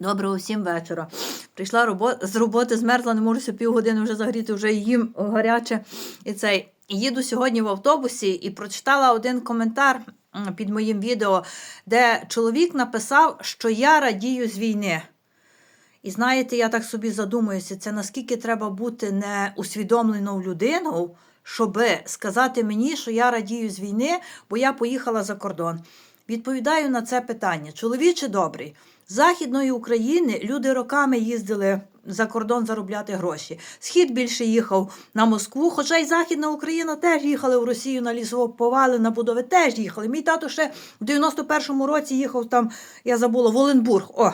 Доброго всім вечора. Прийшла робо- з роботи, змерзла, не можуся півгодини вже загріти, вже їм гаряче. І цей. Їду сьогодні в автобусі і прочитала один коментар під моїм відео, де чоловік написав, що я радію з війни. І знаєте, я так собі задумуюся, це наскільки треба бути неусвідомленою людиною, щоб сказати мені, що я радію з війни, бо я поїхала за кордон. Відповідаю на це питання. Чоловіче добрий, Західної України люди роками їздили за кордон заробляти гроші. Схід більше їхав на Москву, хоча й Західна Україна теж їхали в Росію на лісоповали, на будови теж їхали. Мій тато ще в 91-му році їхав там, я забула, в Оленбург. О,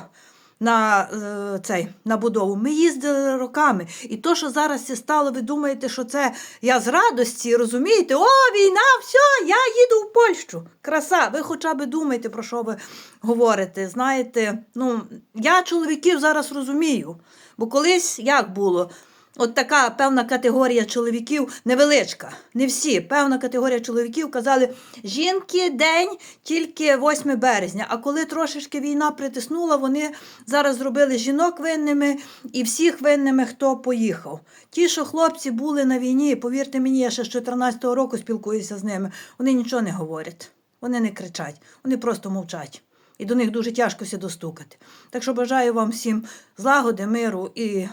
на е, цей на будову. Ми їздили роками. І то, що зараз це стало, ви думаєте, що це я з радості, розумієте? О, війна, все, я їду в Польщу. Краса. Ви хоча б думаєте, про що ви говорите. Знаєте, ну я чоловіків зараз розумію. Бо колись як було? От така певна категорія чоловіків, невеличка, не всі. Певна категорія чоловіків казали, жінки день тільки 8 березня. А коли трошечки війна притиснула, вони зараз зробили жінок винними і всіх винними, хто поїхав. Ті, що хлопці були на війні, повірте мені, я ще з 14-го року спілкуюся з ними, вони нічого не говорять, вони не кричать, вони просто мовчать. І до них дуже тяжко ся достукати. Так що бажаю вам всім злагоди, миру і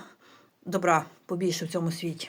добра побільше в цьому світі.